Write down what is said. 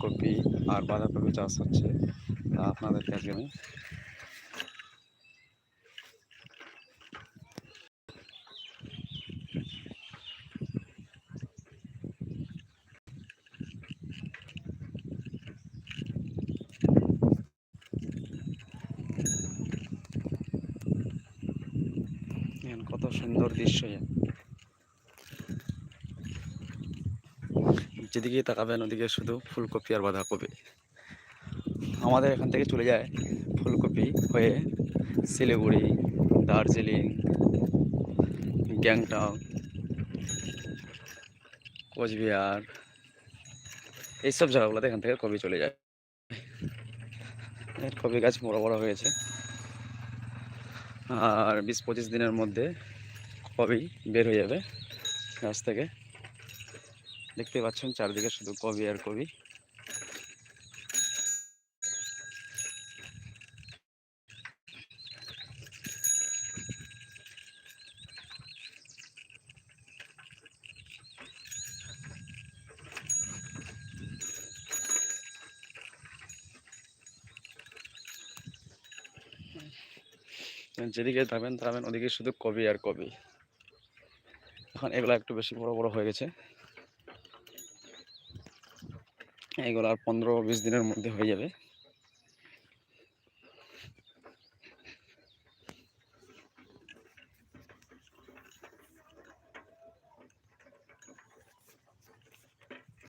ফুলকপি আর বাঁধাকপি চাষ হচ্ছে তা আপনাদেরকে আজকে আমি কত সুন্দর দৃশ্য যেদিকে তাকাবেন ওদিকে শুধু ফুলকপি আর বাঁধাকপি। আমাদের এখান থেকে চলে যায় ফুলকপি হয়ে শিলিগুড়ি, দার্জিলিং, গ্যাংটক, কোচবিহার, এইসব জায়গাগুলোতে এখান থেকে কপি চলে যায়। কপি গাছ বড় বড় হয়েছে। আর বিশ পঁচিশ দিনের মধ্যে কবি বের হয়ে যাবে গাছ থেকে। দেখতে পাচ্ছেন চারদিকে শুধু কবি আর কবি। যেদিকে যাবেন তাকাবেন ওদিকে শুধু কবি আর কবি। এখন এগুলো একটু বেশি বড় বড় হয়ে গেছে। এগুলো আর পনেরো বিশ দিনের মধ্যে হয়ে যাবে।